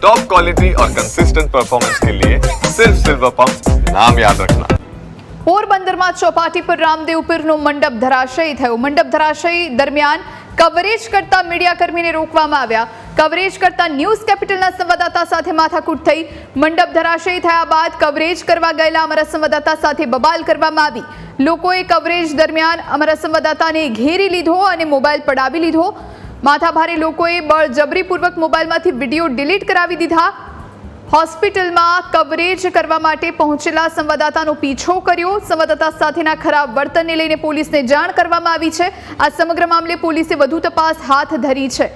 Top quality और consistent performance के लिए सिर्फ सिल्वर पंप नाम याद रखना પોરબંદરમાં ચોપાટી પર રામદેવ પીરનો મંડપ ધરાશયી થયો મંડપ ધરાશયી દરમિયાન કવરેજ કરતા મીડિયાકર્મીને રોકવામાં આવ્યા કવરેજ કરતા ન્યૂઝ કેપિટલના સંવાદદાતા સાથે માથાકૂટ થઈ મંડપ ધરાશયી થયા બાદ કવરેજ કરવા ગયેલા અમારા સંવાદદાતા સાથે બબાલ કરવામાં આવી લોકોએ કવરેજ દરમિયાન અમારા સંવાદદાતાને ઘેરી લીધો અને મોબાઈલ પડાવી લીધો માથાભારે લોકોએ બળજબરીપૂર્વક મોબાઈલમાંથી વીડિયો ડિલીટ કરાવી દીધા. હોસ્પિટલમાં કવરેજ કરવા માટે પહોંચેલા સંવાદદાતાનો પીછો કર્યો. સંવાદદાતા સાથેના ખરાબ વર્તનને લઈને પોલીસને જાણ કરવામાં આવી છે. આ સમગ્ર મામલે પોલીસે વધુ તપાસ હાથ ધરી છે.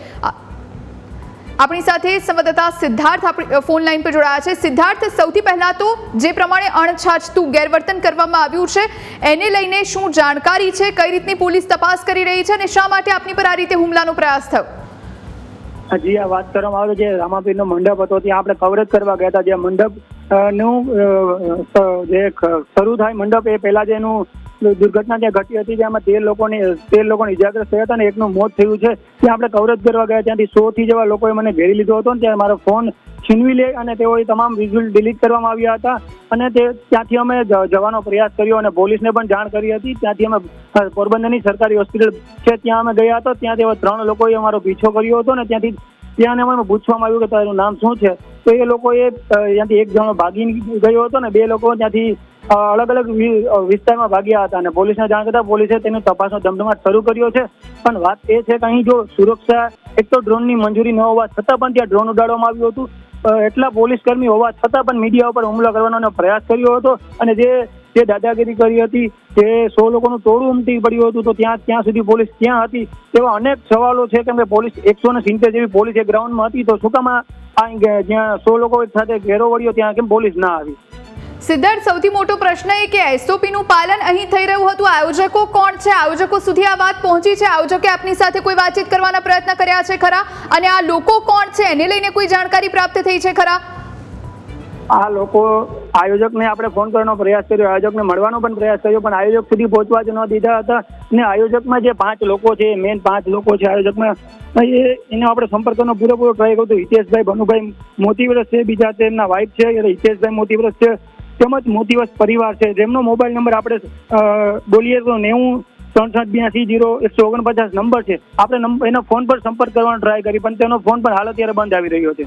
આપણી સાથે સંવાદદાતા સિદ્ધાર્થ ફોન લાઈન પર જોડાયા છે. સિદ્ધાર્થ, સૌથી પહેલા તો જે પ્રમાણે અણછાછતું ગેરવર્તન કરવામાં આવ્યું છે, એને લઈને શું જાણકારી છે, કઈ રીતની પોલીસ તપાસ કરી રહી છે અને શા માટે આપની પર આ રીતે હુમલાનો પ્રયાસ થયો? હજી આ વાત કરવામાં આવે જે રામાપીરનો મંડપ હતો, ત્યાં આપણે કવરેજ કરવા ગયા હતા. જે મંડપનું જે શરૂ થાય મંડપ એ પહેલા જે એનું દુર્ઘટના ત્યાં ઘટી હતી, જેમાં તેર લોકોની, તેર લોકોને ઇજાગ્રસ્ત થયા હતા ને એકનું મોત થયું છે. ત્યાં આપણે કવરેજ કરવા ગયા, ત્યાંથી સો થી જેવા લોકોએ મને ઘેરી લીધો હતો ને ત્યાં મારો ફોન છીનવી લે અને તેઓએ તમામ વિઝ્યુઅલ ડિલીટ કરવામાં આવ્યા હતા. અને તે, ત્યાંથી અમે જવાનો પ્રયાસ કર્યો અને પોલીસને પણ જાણ કરી હતી. ત્યાંથી અમે પોરબંદરની સરકારી હોસ્પિટલ છે, ત્યાં અમે ગયા હતા. ત્યાં તેઓ ત્રણ લોકોએ અમારો પીછો કર્યો હતો ને ત્યાંથી ત્યાં અમે પૂછવામાં આવ્યું કે તારું નામ શું છે? તો એ લોકોએ ત્યાંથી એક જણો ભાગી ગયો હતો ને, બે લોકો ત્યાંથી અલગ અલગ વિસ્તારમાં ભાગ્યા હતા. અને પોલીસને જાણ કરતા પોલીસે તેનો તપાસનો ધમધમાટ શરૂ કર્યો છે. પણ વાત એ છે કે અહીં જો સુરક્ષા, એક તો ડ્રોનની મંજૂરી ન હોવા છતાં પણ ત્યાં ડ્રોન ઉડાડવામાં આવ્યું હતું. એટલા પોલીસ કર્મી હોવા છતાં પણ મીડિયા ઉપર હુમલો કરવાનો પ્રયાસ કર્યો હતો. અને જે જે દાદાગીરી કરી હતી તે સો લોકોનું ટોળું ઉમટી પડ્યું હતું, તો ત્યાં ત્યાં સુધી પોલીસ ત્યાં હતી. તેવા અનેક સવાલો છે કેમ કે પોલીસ એકસો ને સિત્તેર જેવી પોલીસ એ ગ્રાઉન્ડમાં હતી, તો શું કામ આ જ્યાં સો લોકો સાથે ઘેરો વળ્યો, ત્યાં કેમ પોલીસ ના આવી? સિદ્ધાર્થ, સૌથી મોટો પ્રશ્ન એ કે એસઓપીનું પાલન અહીં થઈ રહ્યું હતું. આયોજકો કોણ છે? આયોજકો સુધી આ વાત પહોંચી છે. આયોજકે આપની સાથે કોઈ વાતચીત કરવાના પ્રયત્ન કર્યા છે ખરા? અને આ લોકો કોણ છે? એને લઈને કોઈ જાણકારી પ્રાપ્ત થઈ છે ખરા? આ લોકો આયોજકને આપણે ફોન કરવાનો પ્રયાસ કર્યો, આયોજકને મળવાનો પણ પ્રયાસ કર્યો, પણ આયોજક સુધી પહોંચવા જ ન દીધા હતા. ને આયોજકમાં જે પાંચ લોકો છે મેન પાંચ લોકો છે આયોજકમાં એ, એનો આપણે સંપર્ક કરવાનો પૂરેપૂરો ટ્રાય કર્યો હતો હિતેશભાઈ, ભનુભાઈ મોતીવ્રત છે, બીજા છે, એમના વાઇફ છે, એટલે હિતેશભાઈ મોતીવ્રત છે, તેમજ મોતીવ્રત પરિવાર છે. જેમનો મોબાઈલ નંબર આપણે બોલીએ તો નેવું, ત્રણસઠ, બ્યાસી, જીરો, એકસો ઓગણપચાસ નંબર છે. આપણે એનો ફોન પર સંપર્ક કરવાનો ટ્રાય કરી, પણ તેનો ફોન પણ હાલ અત્યારે બંધ આવી રહ્યો છે.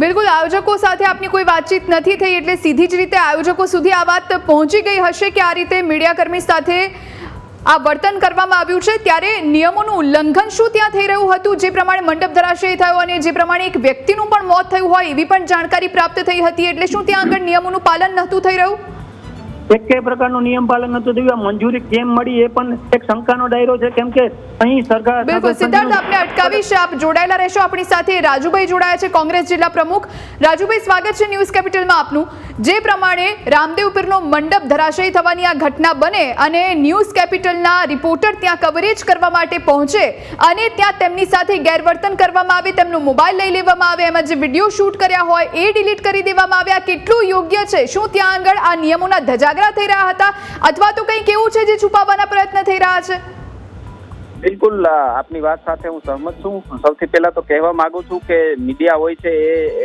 બિલકુલ, આયોજકો સાથે આપની કોઈ વાતચીત નથી થઈ એટલે સીધી જ રીતે આયોજકો સુધી આ વાત પહોંચી ગઈ હશે કે આ રીતે મીડિયાકર્મી સાથે આ વર્તન કરવામાં આવ્યું છે. ત્યારે નિયમોનું ઉલ્લંઘન શું ત્યાં થઈ રહ્યું હતું? જે પ્રમાણે મંડપ ધરાશય થયો અને જે પ્રમાણે એક વ્યક્તિનું પણ મોત થયું હોય એવી પણ જાણકારી પ્રાપ્ત થઈ હતી. એટલે શું ત્યાં આગળ નિયમોનું પાલન નહોતું થઈ રહ્યું? એક કઈ પ્રકારનું નિયમ પાલન નતું થયું મંજૂરી કેમ મળી એ પણ એક શંકાનો ડાયરો છે કેમ કે અહીં સરકાર બિલકુલ સિદ્ધાર્થ આપને અટકાવીશ આપ જોડાયેલા રહેશો આપણી સાથે રાજુભાઈ જોડાયા છે કોંગ્રેસ જિલ્લા પ્રમુખ. રાજુભાઈ સ્વાગત છે ન્યૂઝ કેપિટલમાં આપનું. જે પ્રમાણે રામદેવ પીરનો મંડપ ધરાશયી થવાની આ ઘટના બને અને ન્યૂઝ કેપિટલના રિપોર્ટર ત્યાં કવરેજ કરવા માટે પહોંચે અને ત્યાં તેમની સાથે ગેરવર્તન કરવામાં આવે તેમનો મોબાઈલ લઈ લેવામાં આવે એમાં જે વીડિયો શૂટ કર્યા હોય એ ડિલીટ કરી દેવામાં આવ્યા. કેટલું યોગ્ય છે? શું ત્યાં આગળ આ નિયમોના ધજાગરા થઈ રહ્યા હતા અથવા તો કંઈક એવું છે જે છુપાવવાના પ્રયત્ન થઈ રહ્યા છે? બિલકુલ આપની વાત સાથે હું સહમત છું. સૌથી પહેલા તો કહેવા માંગુ છું કે મીડિયા હોય છે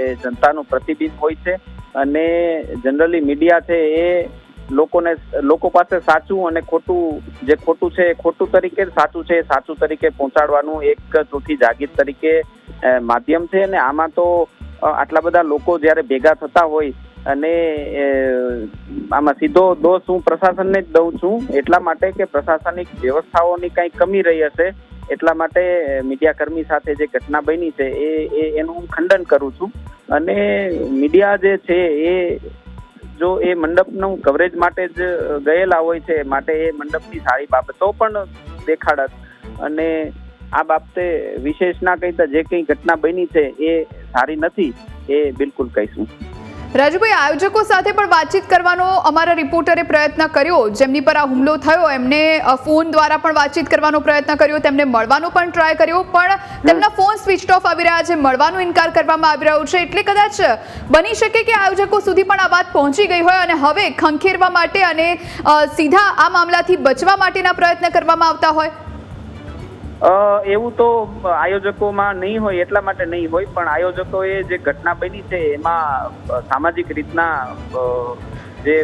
એ જનતાનું પ્રતિબિંબ હોય છે અને જનરલી મીડિયા છે એ લોકોને, લોકો પાસે સાચું અને ખોટું, જે ખોટું છે એ ખોટું તરીકે સાચું છે, એ સાચું તરીકે પહોંચાડવાનું એક ચોથી જાગીર તરીકે માધ્યમ છે અને આમાં તો આટલા બધા લોકો જ્યારે ભેગા થતા હોય અને આમાં સીધો દોષ હું પ્રશાસનને જ દઉં છું. એટલા માટે કે પ્રશાસનિક વ્યવસ્થાઓની કંઈ કમી રહી હશે, એટલા માટે મીડિયા કર્મી સાથે જે ઘટના બની છે, એ એ, એનું હું ખંડન કરું છું. અને મીડિયા જે છે, એ, જો એ મંડપનું કવરેજ માટે જ ગયેલા હોય છે, માટે એ મંડપની સારી બાબતો પણ દેખાડત. અને આ બાબતે વિશેષ ના કહીતા જે કંઈ ઘટના બની છે, એ સારી નથી, એ બિલકુલ કહીશું. રાજુભાઈ, આયોજકો સાથે પણ વાતચીત કરવાનો અમારા રિપોર્ટરે પ્રયત્ન કર્યો. જેમની પર આ હુમલો થયો, એમને ફોન દ્વારા પણ વાતચીત કરવાનો પ્રયત્ન કર્યો. તેમને મળવાનો પણ ટ્રાય કર્યો, પણ તેમના ફોન સ્વિચ ઓફ આવી રહ્યા છે. મળવાનો ઇનકાર કરવામાં આવી રહ્યો છે. એટલે કદાચ બની શકે કે આયોજકો સુધી પણ આ વાત પહોંચી ગઈ હોય અને હવે ખંખેરવા માટે અને સીધા આ મામલાથી બચવા માટેના પ્રયત્ન કરવામાં આવતા હોય. એવું તો આયોજકોમાં નહીં હોય, એટલા માટે નહીં હોય, પણ આયોજકોએ જે ઘટના બની છે, એમાં સામાજિક રીતના જે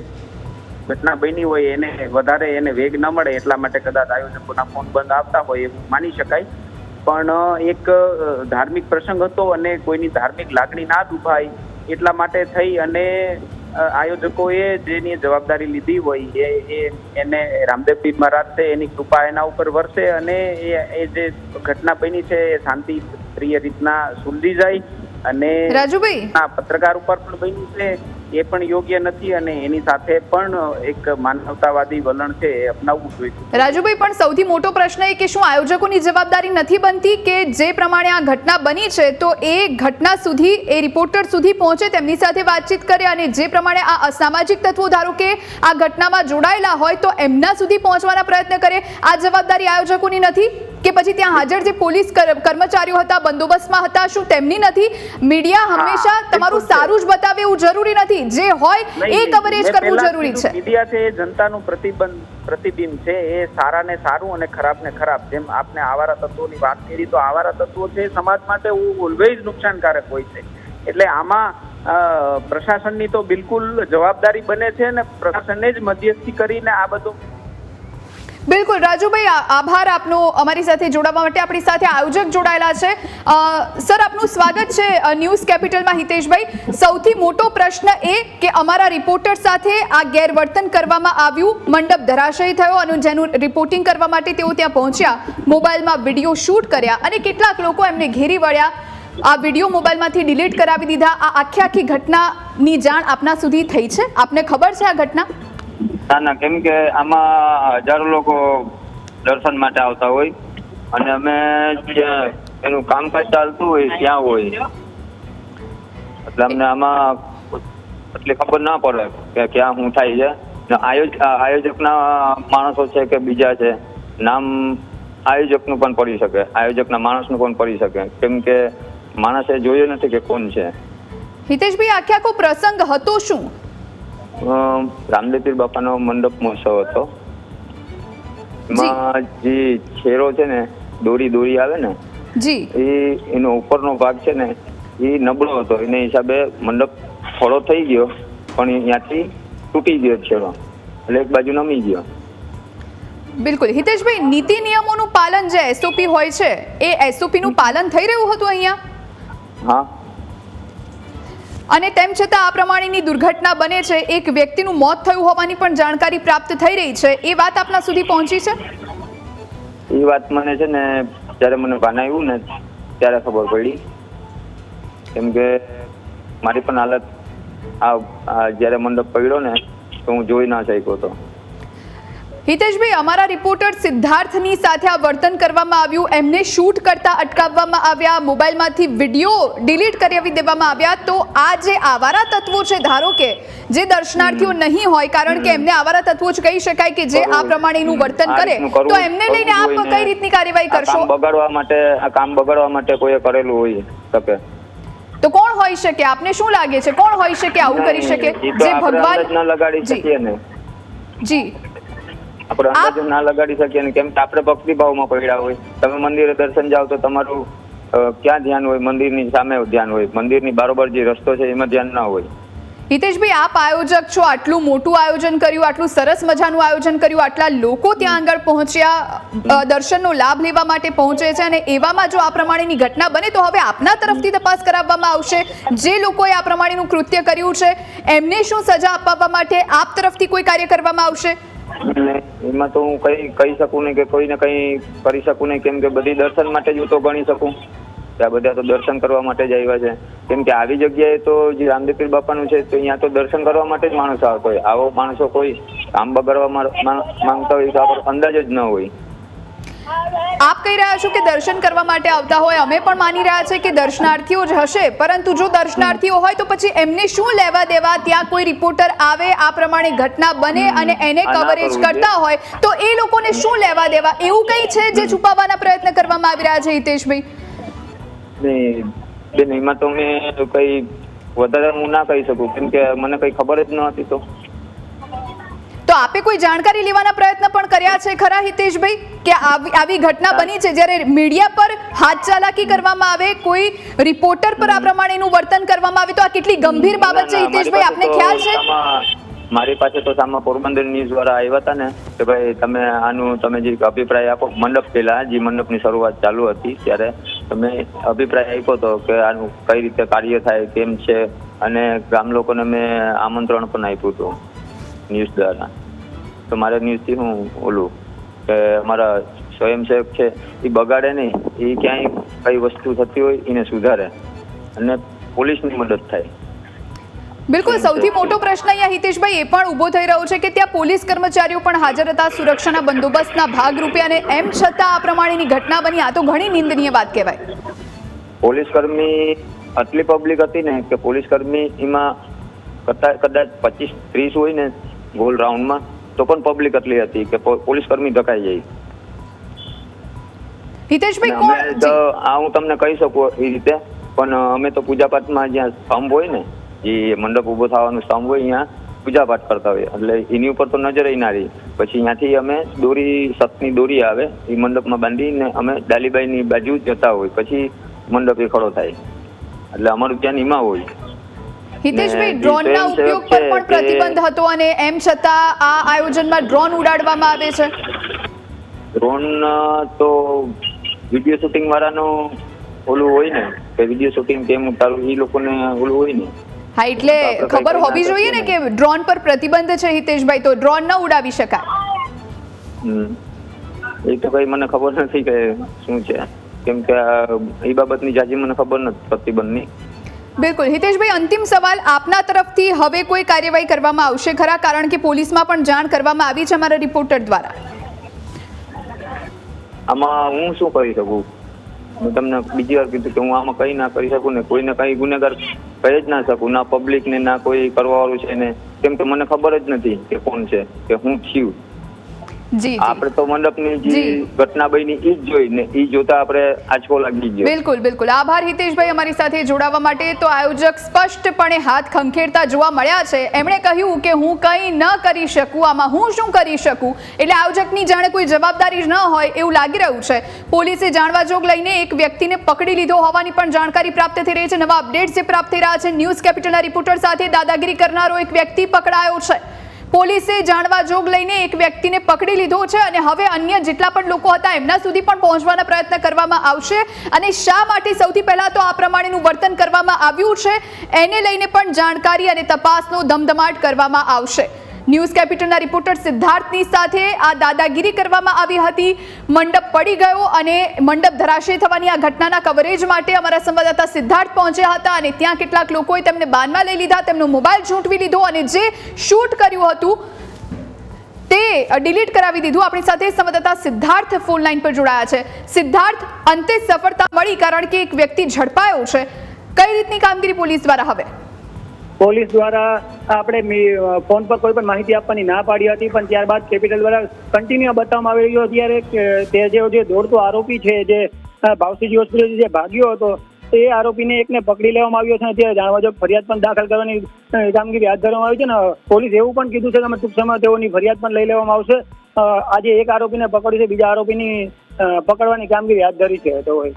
ઘટના બની હોય એને વધારે એને વેગ ન મળે, એટલા માટે કદાચ આયોજકોના ફોન બંધ આવતા હોય એવું માની શકાય. પણ એક ધાર્મિક પ્રસંગ હતો અને કોઈની ધાર્મિક લાગણી ના દુભાય, એટલા માટે થઈ અને આયોજકોએ જેની જવાબદારી લીધી હોય એ એને રામદેવપીર મહારાજ છે એની કૃપા એના ઉપર વરસે અને એ એ જે ઘટના બની છે એ શાંતિ પ્રિય રીતના સુલજી જાય અને રાજુભાઈ? પત્રકાર ઉપર પણ બન્યું છે. એ પણ યોગ્ય નથી અને એની સાથે પણ એક માનવતાવાદી વલણ છે એ અપનાવવું જોઈએ. રાજુભાઈ, પણ સૌથી મોટો પ્રશ્ન એ કે શું આયોજકોની જવાબદારી નથી બનતી કે જે પ્રમાણે આ ઘટના બની છે, તો એ ઘટના સુધી, એ રિપોર્ટર સુધી પહોંચે તેમની સાથે વાતચીત કરે અને જે પ્રમાણે આ અસામાજિક તત્વો, ધારો કે આ ઘટનામાં જોડાયેલા હોય, તો એમના સુધી પહોંચવાના પ્રયત્ન કરે. આ જવાબદારી આયોજકોની નથી? કે પછી ત્યાં હાજર જે પોલીસ કર- કર્મચારીઓ હતા બંદોબસ્તમાં હતા શું તેમની નથી? મીડિયા હંમેશા તમારું સારું જ બતાવે એવું જરૂરી નથી. જે હોય એ કવરેજ કરવું જરૂરી છે. મીડિયા છે જનતાનું પ્રતિબંધ પ્રતિબિંબ છે. એ સારા ને સારું અને ખરાબ ને ખરાબ. જેમ આપને આવારા તત્વોની વાત કરી તો આવારા તત્વો છે સમાજ માટે ઓલવેઝ નુકસાનકારક હોય છે. એટલે આમાં પ્રશાસનની તો બિલકુલ જવાબદારી બને છે ને પ્રશાસને જ મધ્યસ્થી કરીને આ બધું બિલકુલ, રાજુભાઈ આભાર આપનો અમારી સાથે જોડાવા માટે. આપણી સાથે આયોજક જોડાયેલા છે. સર, આપનું સ્વાગત છે ન્યૂઝ કેપિટલમાં હિતેશભાઈ. સૌથી મોટો પ્રશ્ન એ કે અમારા રિપોર્ટર સાથે આ ગેરવર્તન કરવામાં આવ્યું, મંડપ ધરાશયી થયો અને જેનું રિપોર્ટિંગ કરવા માટે તેઓ ત્યાં પહોંચ્યા, મોબાઈલમાં વીડિયો શૂટ કર્યા અને કેટલાક લોકો એમને ઘેરી વળ્યા. આ વીડિયો મોબાઈલમાંથી ડિલીટ કરાવી દીધા. આ આખી આખી ઘટનાની જાણ આપના સુધી થઈ છે? આપને ખબર છે આ ઘટના? ના ના, કેમ કે આમાં હજારો લોકો દર્શન માટે આવતા હોય અને અમે જ્યાં એનું કામકાજ ચાલતું હોય ત્યાં હોય. એટલે અમને આમાં એટલી ખબર ના પડે કે ક્યાં શું થાય છે. આયોજકના માણસો છે કે બીજા છે, નામ આયોજકનું પણ પડી શકે, આયોજકના માણસનું પણ પડી શકે. કેમ કે માણસે જોયું નથી કે કોણ છે. હિતેશભાઈ, આખે આખો પ્રસંગ હતો શું? અમ બાપાનો મંડપ મહોત્સવ હતો. એમાં જે છેરો છે ને દોરી દોરી આવે ને જી. એ એનો ઉપરનો ભાગ છે ને એ નબળો હતો. એને હિસાબે મંડપ થોડો થઈ ગયો પણ ત્યાંથી તૂટી ગયો છેડો. એટલે એક બાજુ નમી ગયો. બિલકુલ. હિતેશભાઈ નીતિ નિયમોનું પાલન જે એસઓપી હોય છે એ એસઓપી નું પાલન થઈ રહ્યું હતું અહીંયા? હા. અને તેમ છતાં આ પ્રમાણેની દુર્ઘટના બને છે. એક વ્યક્તિનું મોત થયું હોવાની પણ જાણકારી પ્રાપ્ત થઈ રહી છે. એ વાત આપના સુધી પહોંચી છે? એ વાત મને છે ને, જ્યારે મને ભાન ને, ત્યારે ખબર પડી. કેમ કે મારી પણ હાલત, આ જ્યારે મંડપ પડ્યો ને, તો હું જોઈ ના શક્યો હતો હિતેશભાઈ અમારા રિપોર્ટર સિદ્ધાર્થની સાથે આ વર્તન કરવામાં આવ્યું. એમને શૂટ કરતા અટકાવવામાં આવ્યા. મોબાઈલમાંથી વીડિયો ડિલીટ કરાવી દેવામાં આવ્યા. તો આ જે આવારા તત્વો છે ધારો કે જે દર્શનાર્થીઓ નહીં હોય કારણ કે એમને આવારા તત્વો જ કહી શકાય કે જે આ પ્રમાણેનું વર્તન કરે. તો એમને લઈને આપ કઈ રીતની કાર્યવાહી કરશો? બગાડવા માટે આ કામ બગાડવા માટે કોઈએ કરેલું હોય શકે. તો કોણ હોઈ શકે? આપને શું લાગે છે? કોણ હોઈ શકે? આવું કરી શકે? જે ભગવાન ના લગાડી શકીએ ને. જી. આપણે અંદાજો ના લગાડી શકીએ ને કેમ કે આપણે ભક્તિભાવમાં પડ્યા હોય. તમે મંદિરે દર્શન જાઓ તો તમારું ક્યાં ધ્યાન હોય? મંદિરની સામે ધ્યાન હોય. મંદિરની બારોબાર જે રસ્તો છે એમાં ધ્યાન ના હોય. હિતેશભાઈ આપ આયોજક છો આટલું મોટું આયોજન કર્યું આટલું સરસ મજાનું આયોજન કર્યું આટલા લોકો ત્યાં આગળ પહોંચ્યા દર્શનનો લાભ લેવા માટે પહોંચે છે અને એવામાં જો આ પ્રમાણેની ઘટના બને તો હવે આપના તરફથી તપાસ કરાવવામાં આવશે. જે લોકોએ આ પ્રમાણેનું કૃત્ય કર્યું છે એમને શું સજા અપાવવા માટે આપ તરફથી કોઈ કાર્ય કરવામાં આવશે? એમાં તો હું કઈ કહી શકું નહીં કે કોઈને કઈ કરી શકું નહીં. કેમ કે બધી દર્શન માટે જ હું તો ગણી શકું. આ બધા તો દર્શન કરવા માટે જ આવ્યા છે. કેમ કે આવી જગ્યાએ તો જે રામદેવપીર બાપાનું છે, તો અહીંયા તો દર્શન કરવા માટે જ માણસો આવતો હોય. આવો માણસો કોઈ કામ બગાડવા માંગતા હોય તો આપણો અંદાજ જ ન હોય. આપ કહી રહ્યા છો કે દર્શન કરવા માટે આવતા હોય અમે પણ માની રહ્યા છે કે દર્શનાર્થીઓ જ હશે પરંતુ જો દર્શનાર્થીઓ હોય તો પછી એમને શું લેવા દેવા? ત્યાં કોઈ રિપોર્ટર આવે આ પ્રમાણે ઘટના બને અને એને કવરેજ કરતા હોય તો એ લોકોને શું લેવા દેવા? એવું કંઈ છે જે છુપાવવાના પ્રયત્ન કરવામાં આવી રહ્યા છે હિતેશભાઈ? બેન એમાં તો મેં કઈ વધારે હું ના કહી શકું કેમ કે મને કઈ ખબર જ ન હતી તો. તો આપે કોઈ જાણકારી લેવાના પ્રયત્ન પણ કર્યા છે ખરા હિતેશભાઈ? કે આવી ઘટના બની છે જ્યારે મીડિયા પર હાથ ચાલાકી કરવામાં આવે કોઈ રિપોર્ટર પર આ પ્રમાણેનું વર્તન કરવામાં આવે તો આ કેટલી ગંભીર બાબત છે હિતેશભાઈ? આપને ખ્યાલ છે? મારી પાસે તો સામા પોરબંદર ન્યૂઝ વાળા આવ્યા હતા ને કે ભાઈ તમે આનું તમે જે અભિપ્રાય આપો મંડપ પહેલા જે મંડપની શરૂઆત ચાલુ હતી ત્યારે તમે અભિપ્રાય આપ્યો હતો કે આનું કઈ રીતે કાર્ય થાય કેમ છે અને ગામ લોકોને મેં આમંત્રણ પણ આપ્યું હતું. ન્યૂઝ દ્વારા. તો મારે ન્યૂઝથી હું ઓલું કે અમારા સ્વયંસેવક છે એ બગાડે નહીં. એ ક્યાંય કઈ વસ્તુ થતી હોય એને સુધારે. અને પોલીસની મદદ થાય. બિલકુલ સૌથી મોટો પ્રશ્ન અહીંયા હિતેશભાઈ એ પણ ઊભો થઈ રહ્યો છે કે ત્યાં પોલીસ કર્મચારીઓ પણ હાજર હતા સુરક્ષાના બંદોબસ્તના ભાગરૂપે અને એમ છતાં આ પ્રમાણેની ઘટના બની. આ તો ઘણી નિંદનીય વાત કહેવાય. પોલીસ કર્મી આટલી પબ્લિક હતી ને કે પોલીસ કર્મી એમાં કદાચ કદાચ પચીસ ત્રીસ હોય ને ગોલ રાઉન્ડમાં તો પણ પબ્લિક એટલી હતી કે પોલીસ કર્મી ધકાઈ જાય. હિતેશભાઈ કોણ આ હું તમને કહી શકું એ રીતે પણ અમે તો પૂજાપાઠમાં જ્યાં સ્તંભ હોય ને એ મંડપ ઊભો થવાનું સ્તંભ હોય અહીંયા પૂજાપાઠ કરતા હોય એટલે એની ઉપર તો નજર ના રહી. પછી ત્યાંથી અમે દોરી સતની દોરી આવે એ મંડપમાં બાંધીને અમે ડાલીબાઈની બાજુ જતા હોય. પછી મંડપ એ ખડો થાય. એટલે અમારું ત્યાં નીમા હોય. હિતેશભાઈ ડ્રોનના ઉપયોગ પર પણ પ્રતિબંધ હતો અને એમ છતાં આ આયોજનમાં ડ્રોન ઉડાડવામાં આવે છે. ડ્રોન તો વીડિયો શૂટિંગ વાળાનું ઓલું હોય ને કે વીડિયો શૂટિંગ કેમ ઉતારવું એ લોકોને ઓલું હોય ને. હા એટલે ખબર હોવી જોઈએ ને કે ડ્રોન પર પ્રતિબંધ છે હિતેશભાઈ તો ડ્રોન ન ઉડાવી શકાય. એ તો કઈ મને ખબર નથી કે શું છે. કેમ કે એ બાબતની જાજી મને ખબર નથી પ્રતિબંધની. બિલકુલ. હિતેશભાઈ, અંતિમ સવાલ આપના તરફથી. હવે કોઈ કાર્યવાહી કરવામાં આવશે ખરા? કારણ કે પોલીસમાં પણ જાણ કરવામાં આવી છે અમારા રિપોર્ટર દ્વારા. આમાં હું શું કરી શકું? હું તમને બીજી વાર કીધું કે હું આમાં કઈ ના કરી શકું ને કોઈને કઈ ગુનેગાર કહી જ ના શકું. ના પબ્લિક ને કોઈ કરવા વાળું છે ને. કેમ કે મને ખબર જ નથી કે કોણ છે, કે હું થયું આપણે તો મંડપની જે. ઘટના બની ઈ જ જોઈ ને ઈ જોતા આપણે આંચકો લાગી ગયો. બિલકુલ બિલકુલ. આભાર હિતેશભાઈ અમારી સાથે જોડાવા માટે. તો આયોજક સ્પષ્ટપણે હાથ ખંખેરતા જોવા મળ્યા છે. એમણે કહ્યું કે હું કંઈ ન કરી શકું આમાં હું શું કરી શકું? એટલે આયોજકની જાણે કોઈ જવાબદારી જ ન હોય એવું લાગી રહ્યું છે. પોલીસે જાણવા જોગ લઈને એક વ્યક્તિને પકડી લીધો હોવાની પણ જાણકારી પ્રાપ્ત થઈ રહી છે. નવા અપડેટ્સ જે પ્રાપ્ત થઈ રહ્યા છે. ન્યૂઝ કેપિટલના રિપોર્ટર સાથે દાદાગીરી કરનારો એક વ્યક્તિ પકડાયો છે. પોલીસે જાણવા જોગ લઈને એક વ્યક્તિને પકડી લીધો છે અને હવે અન્ય જેટલા પણ લોકો હતા એમના સુધી પણ પહોંચવાના પ્રયત્ન કરવામાં આવશે. અને શા માટે સૌથી પહેલા તો આ પ્રમાણેનું વર્તન કરવામાં આવ્યું છે, એને લઈને પણ જાણકારી અને તપાસનો ધમધમાટ કરવામાં આવશે. ન્યૂઝ કેપિટલના રિપોર્ટર સિદ્ધાર્થની સાથે આ દાદાગીરી કરવામાં આવી હતી. મંડપ પડી ગયો અને મંડપ ધરાશય થવાની આ ઘટનાના કવરેજ માટે અમારા સંવાદદાતા સિદ્ધાર્થ પહોંચ્યા હતા અને ત્યાં કેટલાક લોકોએ તેમને બાનમાં લઈ લીધા, તેમનો મોબાઈલ ઝૂંટવી લીધો અને જે શૂટ કર્યું હતું તે ડિલીટ કરાવી દીધું. આપણી સાથે સંવાદદાતા સિદ્ધાર્થ ફોન લાઈન પર જોડાયા છે. સિદ્ધાર્થ, અંતે સફળતા મળી કારણ કે એક વ્યક્તિ ઝડપાયો છે. કઈ રીતની કામગીરી પોલીસ દ્વારા હવે? પોલીસ દ્વારા આપણે ફોન પર કોઈ પણ માહિતી આપવાની ના પાડી હતી, પણ ત્યારબાદ કેપિટલ દ્વારા કન્ટિન્યુ બતાવવામાં આવી રહ્યું અત્યારે તે જે દોડતો આરોપી છે, જે ભાવસીજી હોસ્પિટલથી જે ભાગ્યો હતો, એ આરોપીને એકને પકડી લેવામાં આવ્યો છે અત્યારે જાણવા જો ફરિયાદ પણ દાખલ કરવાની કામગીરી હાથ ધરવામાં આવી છે ને પોલીસ એવું પણ કીધું છે કે અમે ટૂંક સમયમાં તેઓની ફરિયાદ પણ લઈ લેવામાં આવશે. આજે એક આરોપીને પકડ્યું છે, બીજા આરોપીની પકડવાની કામગીરી હાથ ધરી છે તેઓએ.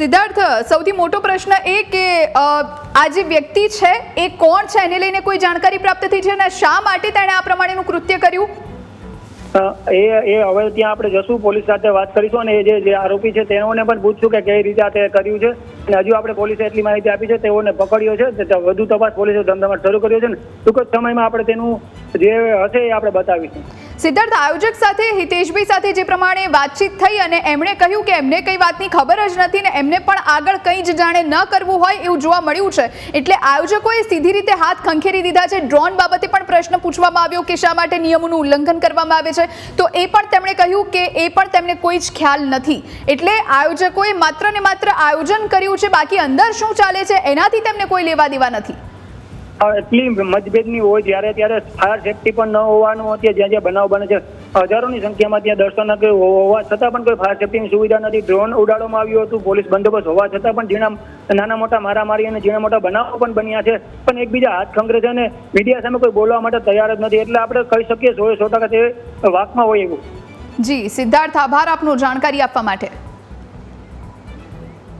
સિદ્ધાર્થ, સૌથી મોટો પ્રશ્ન એ કે આ જે વ્યક્તિ છે, એ કોણ છે? એને લઈને કોઈ જાણકારી પ્રાપ્ત થઈ છે અને શા માટે તેણે આ પ્રમાણેનું કૃત્ય કર્યું? એ એ હવે ત્યાં આપણે જશું, પોલીસ સાથે વાત કરીશું અને એ જે આરોપી છે, તેઓને પણ પૂછશું કે કઈ રીતે તે કર્યું છે. અને હજુ આપણે પોલીસે એટલી માહિતી આપી છે, તેઓને પકડ્યો છે વધુ તપાસ પોલીસે ધમધમાટ શરૂ કર્યો છે ને ટૂંક જ સમયમાં આપણે તેનું જે હશે એ આપણે બતાવીશું. સિદ્ધાર્થ આયોજક સાથે હિતેશભાઈ સાથે જે પ્રમાણે વાતચીત થઈ અને એમણે કહ્યું કે એમને કઈ વાતની ખબર જ નથી ને એમને પણ આગળ કંઈ જ જાણે ન કરવું હોય એવું જોવા મળ્યું છે. એટલે આયોજકોએ સીધી રીતે હાથ ખંખેરી દીધા છે. ડ્રોન બાબતે પણ પ્રશ્ન પૂછવામાં આવ્યો કે શા માટે નિયમોનું ઉલ્લંઘન કરવામાં આવે છે. તો એ પણ તેમણે કહ્યું કે એ પણ તેમને કોઈ જ ખ્યાલ નથી. એટલે આયોજકોએ માત્ર ને માત્ર આયોજન કર્યું છે. બાકી અંદર શું ચાલે છે એનાથી તેમને કોઈ લેવા દેવા નથી. એટલી મતભેદની હોય જ્યારે ત્યારે ફાયર સેફટી પણ ન હોવાનું અત્યારે જ્યાં જ્યાં બનાવ બને છે. હજારોની સંખ્યામાં ત્યાં દર્શનાર્થીઓ હોવા છતાં પણ કોઈ ફાયર સેફટીની સુવિધા નથી. ડ્રોન ઉડાડવામાં આવ્યું હતું, પોલીસ બંદોબસ્ત હોવા છતાં પણ ઝીણા, નાના મોટા મારામારી અને ઝીણા મોટા બનાવો પણ બન્યા છે. પણ એકબીજા હાથ ખંગરે છે અને મીડિયા સામે કોઈ બોલવા માટે તૈયાર જ નથી. એટલે આપણે કહી શકીએ સો સો ટકા તે વાકમાં હોય એવું. જી, સિદ્ધાર્થ, આભાર આપનો જાણકારી આપવા માટે.